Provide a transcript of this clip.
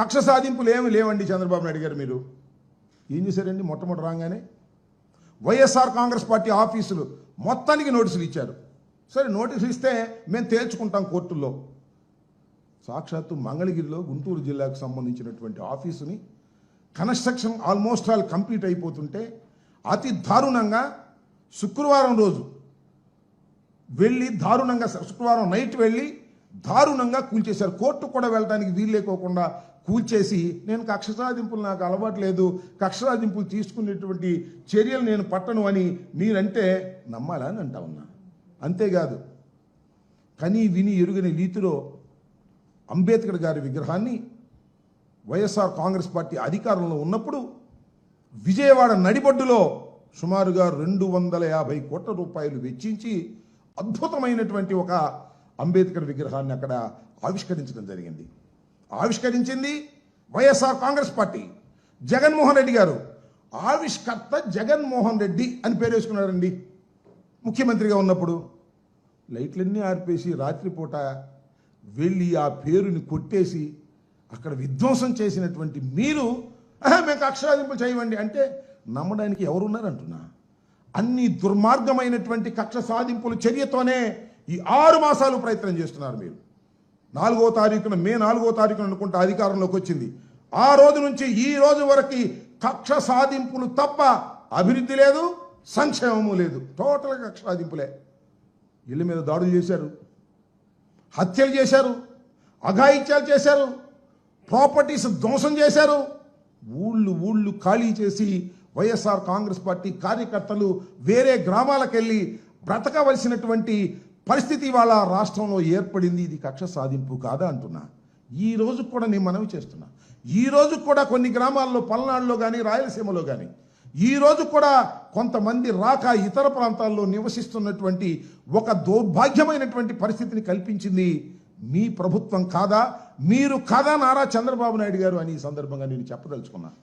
కక్ష సాధింపులు ఏమి లేవండి చంద్రబాబు నాయుడు గారు మీరు. ఏం చేశారండి? మొట్టమొదటి రాగానే వైఎస్ఆర్ కాంగ్రెస్ పార్టీ ఆఫీసులు మొత్తానికి నోటీసులు ఇచ్చారు. సరే నోటీసులు ఇస్తే మేము తేల్చుకుంటాం కోర్టుల్లో. సాక్షాత్తు మంగళగిరిలో గుంటూరు జిల్లాకు సంబంధించినటువంటి ఆఫీసుని కన్స్ట్రక్షన్ ఆల్మోస్ట్ ఆల్ కంప్లీట్ అయిపోతుంటే అతి దారుణంగా శుక్రవారం రోజు వెళ్ళి దారుణంగా శుక్రవారం నైట్ వెళ్ళి దారుణంగా కూల్చేశారు. కోర్టు కూడా వెళ్ళడానికి వీలు లేకోకుండా కూల్చేసి నేను కక్ష సాధింపులు నాకు అలవాటు లేదు కక్ష సాధింపులు తీసుకునేటువంటి చర్యలు నేను పట్టను అని మీరంటే నమ్మాలా అని అంటా ఉన్నా. అంతేకాదు కని విని ఎరుగని రీతిలో అంబేద్కర్ గారి విగ్రహాన్ని వైఎస్ఆర్ కాంగ్రెస్ పార్టీ అధికారంలో ఉన్నప్పుడు విజయవాడ నడిబొడ్డులో సుమారుగా రెండు వందల యాభై కోట్ల రూపాయలు వెచ్చించి అద్భుతమైనటువంటి ఒక అంబేద్కర్ విగ్రహాన్ని అక్కడ ఆవిష్కరించడం జరిగింది. ఆవిష్కరించింది YSR Congress party. Jaganmohan Reddy గారు. ఆవిష్కర్త జగన్మోహన్ రెడ్డి అని పేరు వేసుకున్నారండి. ముఖ్యమంత్రిగా ఉన్నప్పుడు. లైట్లన్నీ ఆర్పేసి రాత్రిపూట వెళ్ళి ఆ పేరుని కొట్టేసి అక్కడ విధ్వంసం చేసినటువంటి మీరు మేము కక్షాదింపులు చేయవండి అంటే నమ్మడానికి ఎవరున్నారంటున్నా? అన్ని దుర్మార్గమైనటువంటి కక్ష సాధింపుల చర్యతోనే ఈ ఆరు మాసాలు ప్రయత్నం చేస్తున్నారు మీరు. నాలుగో తారీఖున మే నాలుగో తారీఖున అనుకుంటే అధికారంలోకి వచ్చింది. ఆ రోజు నుంచి ఈ రోజు వరకు కక్ష సాధింపులు తప్ప అభివృద్ధి లేదు సంక్షేమము లేదు. టోటల్గా కక్ష సాధింపులే. ఇళ్ళ మీద దాడులు చేశారు హత్యలు చేశారు అఘాయిత్యాలు చేశారు ప్రాపర్టీస్ ధ్వంసం చేశారు. ఊళ్ళు ఊళ్ళు ఖాళీ చేసి వైఎస్ఆర్ కాంగ్రెస్ పార్టీ కార్యకర్తలు వేరే గ్రామాలకు వెళ్ళి బ్రతకవలసినటువంటి పరిస్థితి వాళ్ళ రాష్ట్రంలో ఏర్పడింది ఇది కక్ష సాధింపు కాదా అంటున్నా. ఈ రోజు కూడా నేను మనవి చేస్తున్నా. ఈ రోజు కూడా కొన్ని గ్రామాల్లో పల్నాడులో కానీ రాయలసీమలో కానీ ఈ రోజు కూడా కొంతమంది రాక ఇతర ప్రాంతాల్లో నివసిస్తున్నటువంటి ఒక దౌర్భాగ్యమైనటువంటి పరిస్థితిని కల్పించింది మీ ప్రభుత్వం కాదా? మీరు కాదా నారా చంద్రబాబు నాయుడు గారు అని ఈ సందర్భంగా నేను చెప్పదలుచుకున్నాను